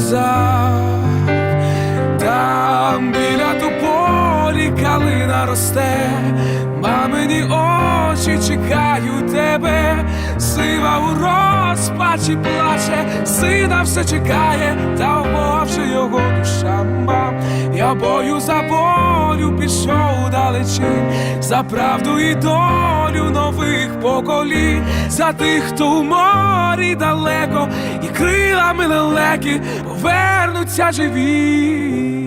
козак, там біля тополі калина росте, мамині очі чекають тебе, сива у розпачі плаче, сина все чекає, та вмовче його душа. Мам. Я бою за волю пішов далечінь, за правду і долю нових поколінь, за тих, хто у морі далеко, і крилами лелеки повернуться живі